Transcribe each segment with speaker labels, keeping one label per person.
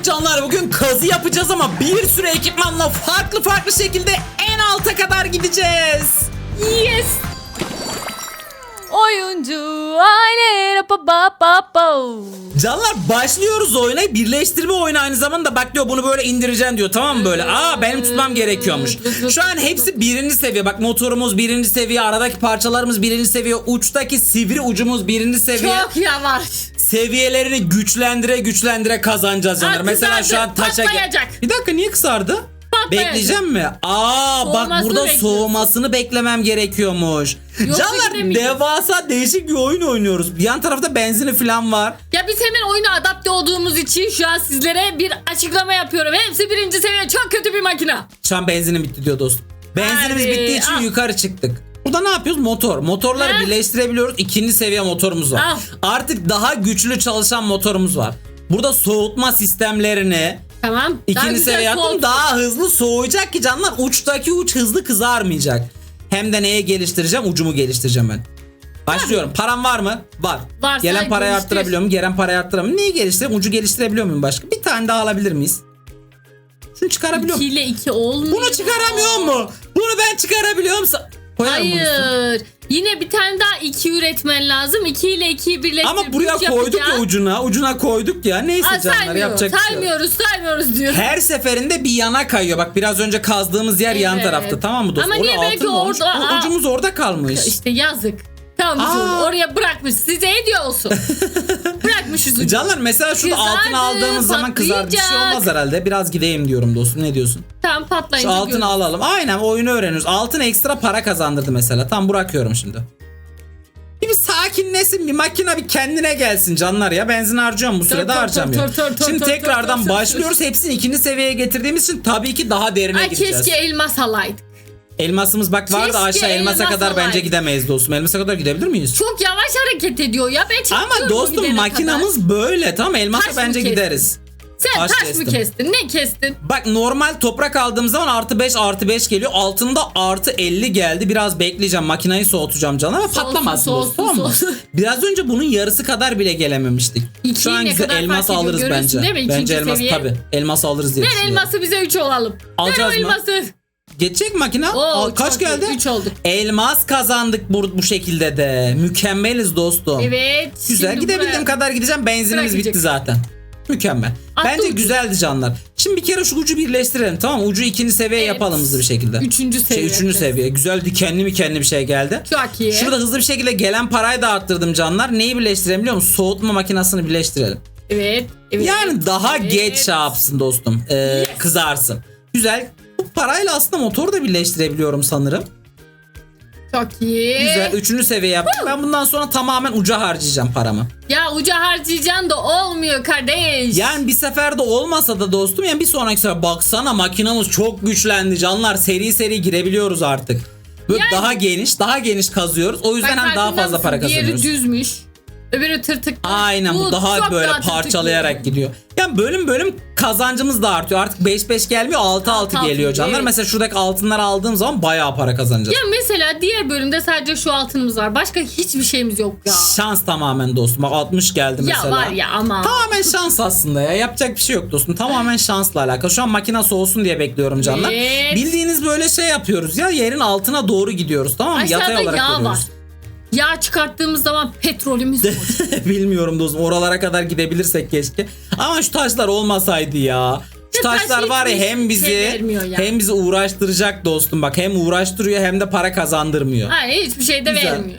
Speaker 1: Evet canlar bugün kazı yapacağız ama bir sürü ekipmanla farklı farklı şekilde en alta kadar gideceğiz.
Speaker 2: Yes. Oyuncu aile pa pa pa pa.
Speaker 1: Canlar başlıyoruz oyuna. Birleştirme oyunu aynı zamanda bak diyor bunu böyle indireceksin diyor tamam mı böyle? Aa benim tutmam gerekiyormuş. Şu an hepsi birinci seviye. Bak motorumuz birinci seviye, aradaki parçalarımız birinci seviye, uçtaki sivri ucumuz birinci seviye.
Speaker 2: Çok yavaş.
Speaker 1: Seviyelerini güçlendire güçlendire kazanacağız canlar. Mesela şu an taşa...
Speaker 2: patlayacak.
Speaker 1: Bir dakika niye kısardı?
Speaker 2: Patlayacak.
Speaker 1: Bekleyeceğim mi? Aa bak
Speaker 2: Soğumasını
Speaker 1: burada
Speaker 2: bekliyorsun.
Speaker 1: soğumasını beklemem gerekiyormuş.
Speaker 2: Yoksa
Speaker 1: Canlar
Speaker 2: gidemeyeceğiz.
Speaker 1: devasa değişik bir oyun oynuyoruz. Yan tarafta benzini falan var.
Speaker 2: Ya biz hemen oyuna adapte olduğumuz için şu an sizlere bir açıklama yapıyorum. Hepsi birinci seviye çok kötü bir makine.
Speaker 1: Şu an benzinim bitti diyor dostum. Benzinimiz
Speaker 2: Hadi,
Speaker 1: bittiği için
Speaker 2: al.
Speaker 1: yukarı çıktık. Burada ne yapıyoruz? Motor. Motorları
Speaker 2: Ha?
Speaker 1: birleştirebiliyoruz. İkinci seviye motorumuz var.
Speaker 2: Al.
Speaker 1: Artık daha güçlü çalışan motorumuz var. Burada soğutma sistemlerini
Speaker 2: Tamam. Daha
Speaker 1: ikinci
Speaker 2: güzel
Speaker 1: seviye yaptım.
Speaker 2: soğuk-
Speaker 1: Daha hızlı soğuyacak ki canlar uçtaki uç hızlı kızarmayacak. Hem de neye geliştireceğim? Ucumu geliştireceğim ben. Başlıyorum. Param var mı? Var.
Speaker 2: Varsa
Speaker 1: Gelen parayı
Speaker 2: geliştir.
Speaker 1: arttırabiliyor muyum? Gelen parayı arttıramıyorum. Neyi geliştireyim? Ucu geliştirebiliyor muyum başka? Bir tane daha alabilir miyiz? Şunu çıkarabiliyor
Speaker 2: 2
Speaker 1: muyum?
Speaker 2: ile 2 olmuyor.
Speaker 1: Bunu çıkaramıyor mu? Bunu ben çıkarabiliyorum. Koyarım.
Speaker 2: Hayır. Yine bir tane daha 2 üretmen lazım. 2 ile 2'yi birleştirip
Speaker 1: Ama buraya
Speaker 2: üç
Speaker 1: koyduk ya
Speaker 2: yapacağız.
Speaker 1: ucuna. Ucuna koyduk ya. Neyse
Speaker 2: Aa,
Speaker 1: canlar
Speaker 2: saymıyoruz,
Speaker 1: yapacak şey
Speaker 2: saymıyoruz, saymıyoruz diyor.
Speaker 1: Her seferinde bir yana kayıyor. Bak biraz önce kazdığımız yer yan
Speaker 2: Evet.
Speaker 1: tarafta tamam mı dostum?
Speaker 2: Ama niye
Speaker 1: Oraya
Speaker 2: belki
Speaker 1: mı olmuş?
Speaker 2: orada-.
Speaker 1: Ucumuz orada kalmış.
Speaker 2: İşte yazık. Tamam
Speaker 1: Aa.
Speaker 2: oraya bırakmış. Size hediye olsun. Bırakmışız ucu.
Speaker 1: Canlar mesela şurada
Speaker 2: Kızardı,
Speaker 1: altın aldığımız zaman kızardı. Bir şey
Speaker 2: patlayacak.
Speaker 1: olmaz herhalde. Biraz gideyim diyorum dostum. Ne diyorsun?
Speaker 2: Tamam patlayınca
Speaker 1: Şu altını
Speaker 2: görürüz.
Speaker 1: alalım. Aynen oyunu öğreniyoruz. Altın ekstra para kazandırdı mesela. Tam bırakıyorum şimdi. Bir, bir sakinlesin bir makine bir kendine gelsin canlar ya. Benzin harcıyorum bu
Speaker 2: tör, tör,
Speaker 1: harcamıyorum.
Speaker 2: tör, tör, tör,
Speaker 1: Şimdi
Speaker 2: tör,
Speaker 1: tekrardan
Speaker 2: tör, tör, tör.
Speaker 1: başlıyoruz. Hepsini ikinci seviyeye getirdiğimiz için tabii ki daha derine
Speaker 2: Ay
Speaker 1: gideceğiz.
Speaker 2: keşke elmas alaydık.
Speaker 1: Elmasımız bak var da
Speaker 2: Keşke
Speaker 1: aşağı elmasa
Speaker 2: elmas
Speaker 1: kadar bence
Speaker 2: olaydı.
Speaker 1: gidemeyiz dostum. Elmasa kadar gidebilir miyiz?
Speaker 2: Çok yavaş hareket ediyor ya. Ben çekiyorum
Speaker 1: Ama
Speaker 2: bu
Speaker 1: dostum
Speaker 2: gidene
Speaker 1: makinamız böyle tamam elmasa
Speaker 2: Taş mı
Speaker 1: bence
Speaker 2: kestin?
Speaker 1: gideriz.
Speaker 2: kadar. Sen
Speaker 1: taş
Speaker 2: taş,
Speaker 1: kestim.
Speaker 2: mı kestin? Ne kestin?
Speaker 1: Bak normal toprak aldığım zaman artı 5 artı 5 geliyor. Altında artı 50 geldi. Biraz bekleyeceğim. Makinayı soğutacağım canım ama
Speaker 2: Soğusun,
Speaker 1: patlamaz
Speaker 2: soğusun,
Speaker 1: dostum tamam mı?
Speaker 2: soğusun.
Speaker 1: Biraz önce bunun yarısı kadar bile gelememiştik.
Speaker 2: İkiyi
Speaker 1: Şu an
Speaker 2: ne kadar
Speaker 1: elmas
Speaker 2: fark ediyor
Speaker 1: alırız
Speaker 2: görüyorsun
Speaker 1: bence.
Speaker 2: değil mi? İkinci
Speaker 1: Bence elmas
Speaker 2: seviye.
Speaker 1: tabi. Elmas alırız diye
Speaker 2: Ver
Speaker 1: düşünüyorum.
Speaker 2: elması bize 3 olalım.
Speaker 1: Alacağız
Speaker 2: Ver
Speaker 1: mı?
Speaker 2: elması.
Speaker 1: Geçecek makine.
Speaker 2: Oo,
Speaker 1: Al, kaç
Speaker 2: çok
Speaker 1: geldi?
Speaker 2: iyi. Üç olduk.
Speaker 1: Elmas kazandık bu, bu şekilde de. Mükemmeliz dostum.
Speaker 2: Evet.
Speaker 1: Güzel gidebildiğim
Speaker 2: buraya-
Speaker 1: kadar gideceğim. Benzinimiz bitti zaten. Mükemmel.
Speaker 2: Attı
Speaker 1: Bence
Speaker 2: ucu.
Speaker 1: güzeldi canlar. Şimdi bir kere şu ucu birleştirelim tamam mı? Ucu ikinci seviye
Speaker 2: Evet.
Speaker 1: yapalım hızlı bir şekilde.
Speaker 2: Üçüncü
Speaker 1: Şey,
Speaker 2: seviye.
Speaker 1: üçüncü
Speaker 2: yapacağız.
Speaker 1: seviye. Güzel dikenli mikenli bir şey geldi.
Speaker 2: Çok iyi.
Speaker 1: Şurada hızlı bir şekilde gelen parayı da arttırdım canlar. Neyi birleştirelim biliyor musun? Soğutma makinesini birleştirelim.
Speaker 2: Evet. evet.
Speaker 1: Yani daha
Speaker 2: evet.
Speaker 1: geç şey yapsın dostum. Ee, Kızarsın. Güzel. Parayla aslında motoru da birleştirebiliyorum sanırım.
Speaker 2: Çok iyi.
Speaker 1: Güzel. Üçüncü seviye yaptım. Ben bundan sonra tamamen uca harcayacağım paramı.
Speaker 2: Ya uca harcayacaksın da olmuyor kardeş.
Speaker 1: Yani bir seferde olmasa da dostum yani bir sonraki sefer baksana makinamız çok güçlendi canlar seri seri girebiliyoruz artık. Böyle
Speaker 2: Yani-
Speaker 1: daha geniş daha geniş kazıyoruz o yüzden hem daha fazla para kazanıyoruz.
Speaker 2: Diğeri düzmüş. Öbürü tırtık.
Speaker 1: Aynen bu, daha böyle
Speaker 2: daha
Speaker 1: parçalayarak
Speaker 2: gidiyor.
Speaker 1: gidiyor. Yani bölüm bölüm kazancımız da artıyor. Artık 5-5 gelmiyor 6-6
Speaker 2: 6-6
Speaker 1: geliyor canlar.
Speaker 2: evet.
Speaker 1: Mesela şuradaki altınları aldığım zaman bayağı para kazanacağız.
Speaker 2: Ya mesela diğer bölümde sadece şu altınımız var. Başka hiçbir şeyimiz yok ya.
Speaker 1: Şans tamamen dostum. Bak 60 geldi mesela.
Speaker 2: Ya var ya ama.
Speaker 1: Tamamen şans aslında ya. Yapacak bir şey yok dostum. Tamamen şansla alakalı. Şu an makine soğusun diye bekliyorum canlar.
Speaker 2: Evet.
Speaker 1: Bildiğiniz böyle şey yapıyoruz ya. Yerin altına doğru gidiyoruz tamam mı? Yatay
Speaker 2: Aşağıda
Speaker 1: olarak
Speaker 2: yağ var. Yağ çıkarttığımız zaman petrolümüz.
Speaker 1: Bilmiyorum dostum. Oralara kadar gidebilirsek keşke. Ama şu taşlar olmasaydı ya. Şu
Speaker 2: Şu taş
Speaker 1: taşlar var ya hem bizi
Speaker 2: şey vermiyor ya.
Speaker 1: hem bizi uğraştıracak dostum. Bak hem uğraştırıyor hem de para kazandırmıyor.
Speaker 2: ha, hiçbir şey de
Speaker 1: Güzel.
Speaker 2: vermiyor.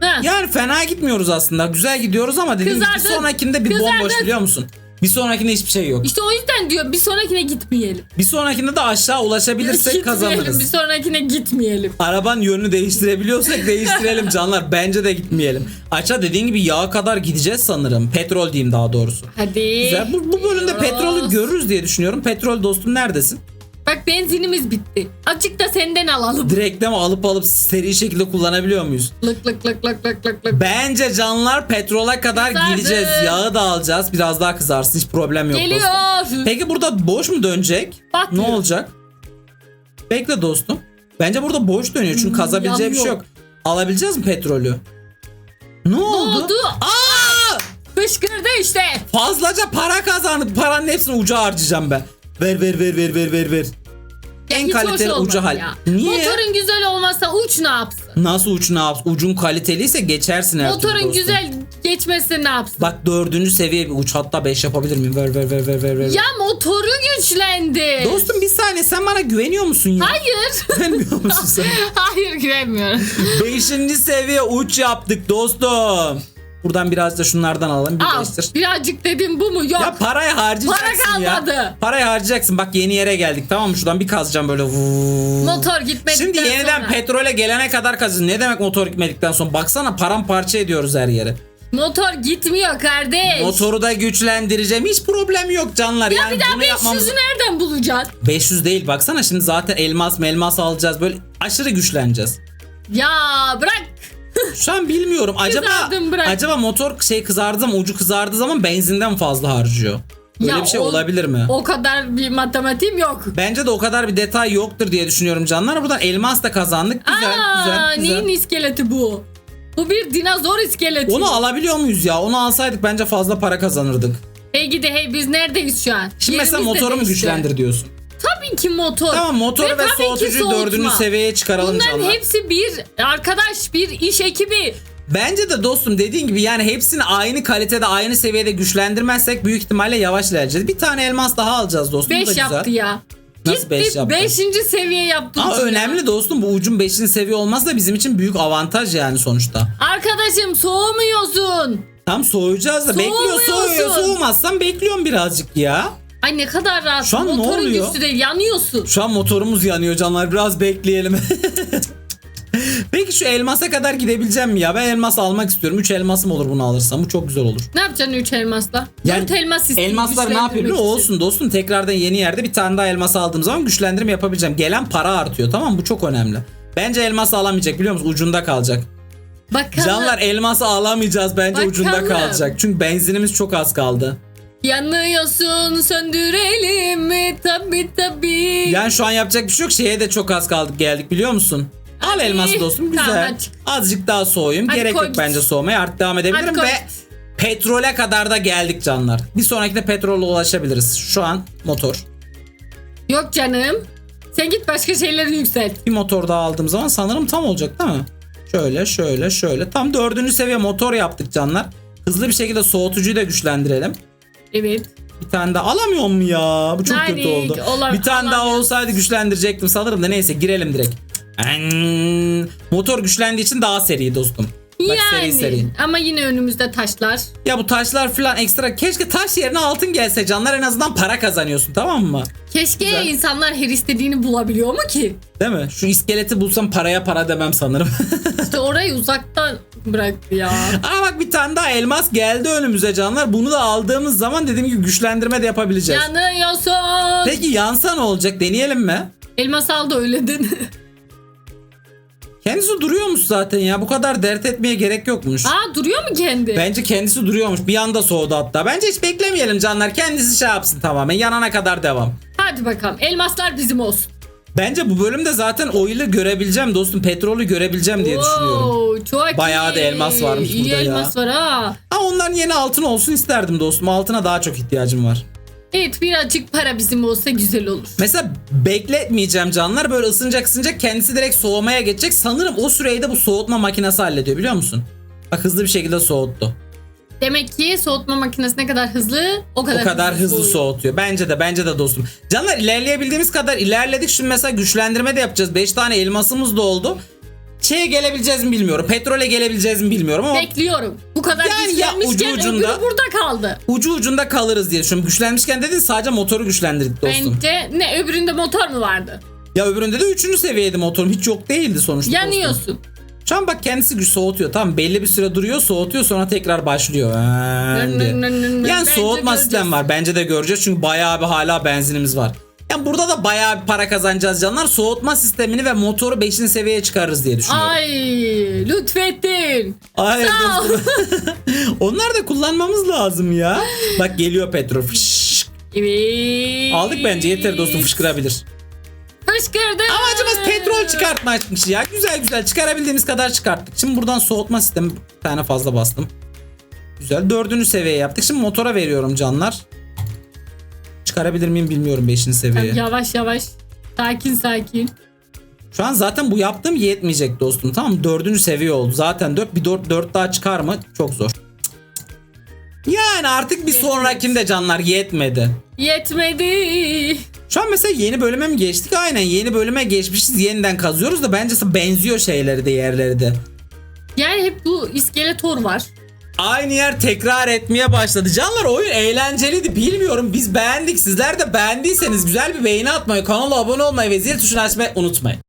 Speaker 2: Ha.
Speaker 1: Yani fena gitmiyoruz aslında. Güzel gidiyoruz ama dediğim gibi
Speaker 2: Kızardın.
Speaker 1: sonrakinde bir bomboş biliyor musun? Bir sonrakinde hiçbir şey yok.
Speaker 2: İşte o yüzden diyor bir sonrakine gitmeyelim.
Speaker 1: Bir sonrakinde de aşağı ulaşabilirsek
Speaker 2: Gitmeyelim,
Speaker 1: kazanırız.
Speaker 2: Bir sonrakine gitmeyelim.
Speaker 1: Arabanın yönünü değiştirebiliyorsak değiştirelim canlar. Bence de gitmeyelim. Aşağı dediğin gibi yağa kadar gideceğiz sanırım. Petrol diyeyim daha doğrusu.
Speaker 2: Hadi.
Speaker 1: Güzel. Bu, bu bölümde
Speaker 2: Gidiyoruz.
Speaker 1: petrolü görürüz diye düşünüyorum. Petrol dostum neredesin?
Speaker 2: Bak benzinimiz bitti. Azıcık da senden alalım.
Speaker 1: Direkt de mi alıp alıp seri şekilde kullanabiliyor muyuz?
Speaker 2: Lık lık lık lık lık lık lık.
Speaker 1: Bence canlar petrola kadar
Speaker 2: Kızardı.
Speaker 1: gideceğiz. Yağı da alacağız. Biraz daha kızarsın. Hiç problem yok dostum.
Speaker 2: Geliyor.
Speaker 1: Peki burada boş mu dönecek?
Speaker 2: Patlıyor.
Speaker 1: Ne olacak? Bekle dostum. Bence burada boş dönüyor çünkü kazabileceği bir şey yok. Alabileceğiz mi petrolü? Ne oldu?
Speaker 2: oldu?
Speaker 1: Aa!
Speaker 2: Fışkırdı işte.
Speaker 1: Fazlaca para kazandık. Paranın hepsini uca harcayacağım ben. Ver ver ver ver ver ver ver. En
Speaker 2: hiç hoş
Speaker 1: kaliteli
Speaker 2: olmadı
Speaker 1: ucu hal.
Speaker 2: ya.
Speaker 1: Niye?
Speaker 2: Motorun güzel olmazsa uç ne yapsın?
Speaker 1: Nasıl uç ne yapsın? Ucun kaliteliyse geçersin her türlü
Speaker 2: Motorun
Speaker 1: dostum.
Speaker 2: güzel geçmesi ne yapsın?
Speaker 1: Bak dördüncü seviye bir uç hatta 5 yapabilir miyim? Ver ver ver ver ver. ver.
Speaker 2: Ya motoru güçlendi.
Speaker 1: Dostum bir saniye sen bana güveniyor musun ya?
Speaker 2: Hayır.
Speaker 1: Güvenmiyor musun sen?
Speaker 2: Hayır güvenmiyorum.
Speaker 1: Beşinci seviye uç yaptık dostum. Buradan biraz da şunlardan alalım
Speaker 2: Al
Speaker 1: birleştir.
Speaker 2: birazcık dedim bu mu? Yok.
Speaker 1: Ya parayı harcayacaksın
Speaker 2: Para
Speaker 1: ya.
Speaker 2: kalmadı.
Speaker 1: Parayı harcayacaksın. Bak yeni yere geldik tamam mı? Şuradan bir kazacağım böyle. Vuuu.
Speaker 2: Motor gitmedikten
Speaker 1: Şimdi yeniden
Speaker 2: sonra.
Speaker 1: petrole gelene kadar kazın. Ne demek motor gitmedikten sonra? Baksana paramparça ediyoruz her yeri.
Speaker 2: Motor gitmiyor kardeş.
Speaker 1: Motoru da güçlendireceğim. Hiç problem yok canlar.
Speaker 2: Ya
Speaker 1: yani
Speaker 2: bir daha
Speaker 1: bunu yapmamız
Speaker 2: 500'ü nereden bulacaksın?
Speaker 1: 500 değil baksana şimdi zaten elmas melmas alacağız. Böyle aşırı güçleneceğiz.
Speaker 2: Ya bırak.
Speaker 1: Şu an bilmiyorum. Acaba
Speaker 2: Kızardım, bırak.
Speaker 1: acaba motor şey kızardı zaman ucu kızardığı zaman benzinden fazla harcıyor. Böyle
Speaker 2: Ya
Speaker 1: bir şey
Speaker 2: o-
Speaker 1: olabilir mi?
Speaker 2: O kadar bir matematiğim yok.
Speaker 1: Bence de o kadar bir detay yoktur diye düşünüyorum canlar. Buradan elmas da kazandık. Güzel
Speaker 2: Aa,
Speaker 1: güzel güzel.
Speaker 2: neyin iskeleti bu? Bu bir dinozor iskeleti.
Speaker 1: Onu alabiliyor muyuz ya? Onu alsaydık bence fazla para kazanırdık.
Speaker 2: Hey gidi hey biz neredeyiz şu an?
Speaker 1: Şimdi mesela
Speaker 2: Yerimiz de
Speaker 1: motoru mu
Speaker 2: değişti.
Speaker 1: güçlendir diyorsun?
Speaker 2: Tabii ki motor.
Speaker 1: Tamam motoru ve,
Speaker 2: tabii ki
Speaker 1: soğutucuyu
Speaker 2: soğutma.
Speaker 1: dördüncü seviyeye çıkaralım
Speaker 2: Bunların
Speaker 1: canlar.
Speaker 2: hepsi bir arkadaş, bir iş ekibi.
Speaker 1: Bence de dostum dediğin gibi yani hepsini aynı kalitede aynı seviyede güçlendirmezsek büyük ihtimalle yavaş ilerleyeceğiz. Bir tane elmas daha alacağız dostum. Bu da
Speaker 2: 5 yaptı ya.
Speaker 1: Nasıl
Speaker 2: Gitti
Speaker 1: beş yaptı?
Speaker 2: 5. seviye yaptı.
Speaker 1: Ama
Speaker 2: ucu ya.
Speaker 1: önemli dostum bu ucun 5. seviye olması da bizim için büyük avantaj yani sonuçta.
Speaker 2: Arkadaşım soğumuyorsun.
Speaker 1: Tam soğuyacağız da bekliyor soğuyor soğumazsan bekliyorum birazcık ya.
Speaker 2: Ay ne kadar rahat.
Speaker 1: Şu an ne
Speaker 2: Motorun
Speaker 1: oluyor?
Speaker 2: güçlü değil yanıyorsun.
Speaker 1: Şu an motorumuz yanıyor canlar biraz bekleyelim. Peki şu elmasa kadar gidebileceğim mi ya? Ben elmas almak istiyorum. 3 elmasım olur bunu alırsam. Bu çok güzel olur.
Speaker 2: Ne yapacaksın 3 elmasla?
Speaker 1: Yani
Speaker 2: 4 elmas istedim.
Speaker 1: Elmaslar ne yapıyor? Olsun dostum tekrardan yeni yerde bir tane daha elmas aldığım zaman güçlendirme yapabileceğim. Gelen para artıyor tamam mı? Bu çok önemli. Bence elmas alamayacak biliyor musun? Ucunda kalacak.
Speaker 2: Bakalım.
Speaker 1: Canlar elması alamayacağız bence
Speaker 2: Bakalım.
Speaker 1: ucunda kalacak. Çünkü benzinimiz çok az kaldı.
Speaker 2: Yanıyorsun söndürelim mi? Tabi tabi.
Speaker 1: Yani şu an yapacak bir şey yok. Şeye de çok az kaldık geldik biliyor musun? Al elması dostum güzel.
Speaker 2: Tamam, hadi.
Speaker 1: Azıcık daha soğuyayım.
Speaker 2: Hadi
Speaker 1: Gerek
Speaker 2: koy
Speaker 1: yok
Speaker 2: git.
Speaker 1: bence soğumaya. Artık devam edebilirim
Speaker 2: Hadi koy
Speaker 1: ve
Speaker 2: git.
Speaker 1: petrole kadar da geldik canlar. Bir sonrakinde petrole ulaşabiliriz. Şu an motor.
Speaker 2: Yok canım. Sen git başka şeyleri yükselt.
Speaker 1: Bir motor daha aldığım zaman sanırım tam olacak değil mi? Şöyle şöyle şöyle. Tam dördüncü seviye motor yaptık canlar. Hızlı bir şekilde soğutucuyu da güçlendirelim.
Speaker 2: Evet.
Speaker 1: Bir tane daha alamıyor mu ya? Bu çok kötü
Speaker 2: Nanik,
Speaker 1: oldu.
Speaker 2: olam-
Speaker 1: bir tane daha olsaydı güçlendirecektim sanırım da neyse girelim direkt. Motor güçlendiği için daha seri dostum. Bak
Speaker 2: yani.
Speaker 1: seri seri.
Speaker 2: Ama yine önümüzde taşlar.
Speaker 1: Ya bu taşlar falan ekstra keşke taş yerine altın gelse canlar en azından para kazanıyorsun tamam mı?
Speaker 2: Keşke
Speaker 1: Güzel.
Speaker 2: insanlar her istediğini bulabiliyor mu ki?
Speaker 1: Değil mi? Şu iskeleti bulsam paraya para demem sanırım.
Speaker 2: İşte orayı uzaktan bıraktı ya.
Speaker 1: Aa bak bir tane daha elmas geldi önümüze canlar. Bunu da aldığımız zaman dediğim gibi güçlendirme de yapabileceğiz.
Speaker 2: Yanıyorsun.
Speaker 1: Peki yansa ne olacak? Deneyelim mi?
Speaker 2: Elmas al da öyle.
Speaker 1: Kendisi duruyormuş zaten ya. Bu kadar dert etmeye gerek yokmuş.
Speaker 2: Aa duruyor mu kendi?
Speaker 1: Bence kendisi duruyormuş. Bir anda soğudu hatta. Bence hiç beklemeyelim canlar. Kendisi şey yapsın tamamen. Yanana kadar devam.
Speaker 2: Hadi bakalım. Elmaslar bizim olsun.
Speaker 1: Bence bu bölümde zaten oil'ı görebileceğim dostum. Petrolü görebileceğim diye düşünüyorum.
Speaker 2: Oo, çok
Speaker 1: Bayağı
Speaker 2: iyi.
Speaker 1: da elmas varmış
Speaker 2: İyi
Speaker 1: burada ya.
Speaker 2: elmas var ha.
Speaker 1: Ha onların yeni altın olsun isterdim dostum. Altına daha çok ihtiyacım var.
Speaker 2: Evet birazcık para bizim olsa güzel olur.
Speaker 1: Mesela bekletmeyeceğim canlar. Böyle ısınacak ısınacak kendisi direkt soğumaya geçecek. Sanırım o süreyi de bu soğutma makinesi hallediyor biliyor musun? Bak hızlı bir şekilde soğuttu.
Speaker 2: Demek ki soğutma makinesi ne kadar hızlı o kadar,
Speaker 1: O kadar hızlı
Speaker 2: soğuyor.
Speaker 1: soğutuyor. Bence de bence de dostum. Canlar ilerleyebildiğimiz kadar ilerledik. Şimdi mesela güçlendirme de yapacağız. 5 tane elmasımız da oldu. Şeye gelebileceğiz mi bilmiyorum. Petrole gelebileceğiz mi bilmiyorum ama
Speaker 2: Bekliyorum. Bu kadar
Speaker 1: Yani ya
Speaker 2: güçlenmişken
Speaker 1: ucu ucunda-
Speaker 2: öbürü burada kaldı.
Speaker 1: ucu ucunda kalırız diye düşünüyorum. Güçlenmişken dedin sadece motoru güçlendirdik dostum.
Speaker 2: Bence ne öbüründe motor mu vardı?
Speaker 1: Ya öbüründe de 3. seviyeydi motorum. Hiç yok değildi sonuçta. dostum.
Speaker 2: Yanıyorsun.
Speaker 1: Şu an bak kendisi güç soğutuyor. Tamam belli bir süre duruyor soğutuyor sonra tekrar başlıyor. Diye. Yani
Speaker 2: Bence
Speaker 1: soğutma
Speaker 2: göreceğiz.
Speaker 1: sistemi var. Bence de göreceğiz çünkü bayağı bir hala benzinimiz var. Yani burada da bayağı bir para kazanacağız canlar. Soğutma sistemini ve motoru 5. seviyeye çıkarırız diye düşünüyorum.
Speaker 2: Ay lütfettin.
Speaker 1: Hayır
Speaker 2: Sağ ol.
Speaker 1: Onlar da kullanmamız lazım ya. Bak geliyor petrol. Fışşk.
Speaker 2: Evet.
Speaker 1: Aldık bence yeter dostum fışkırabilir.
Speaker 2: Fışkırdı.
Speaker 1: Amacımız petrol çıkartmakmış ya. Güzel güzel çıkarabildiğimiz kadar çıkarttık. Şimdi buradan soğutma sistemi bir tane fazla bastım. Güzel. Dördüncü seviye yaptık. Şimdi motora veriyorum canlar. Çıkarabilir miyim bilmiyorum beşinci seviyeye.
Speaker 2: Yavaş yavaş. Sakin sakin.
Speaker 1: Şu an zaten bu yaptığım yetmeyecek dostum. Tamam mı? Dördüncü seviye oldu. Zaten dört bir dört, dört daha çıkar mı? Çok zor. Yani artık bir
Speaker 2: Yetmez.
Speaker 1: sonrakinde canlar yetmedi.
Speaker 2: Yetmedi.
Speaker 1: Şu an mesela yeni bölüme mi geçtik? Aynen yeni bölüme geçmişiz. Yeniden kazıyoruz da bence benziyor şeyleri de yerleri de.
Speaker 2: Yani hep bu iskeletor var.
Speaker 1: Aynı yer tekrar etmeye başladı. Canlar oyun eğlenceliydi. Bilmiyorum biz beğendik. Sizler de beğendiyseniz güzel bir beğeni atmayı, kanala abone olmayı ve zil tuşunu açmayı unutmayın.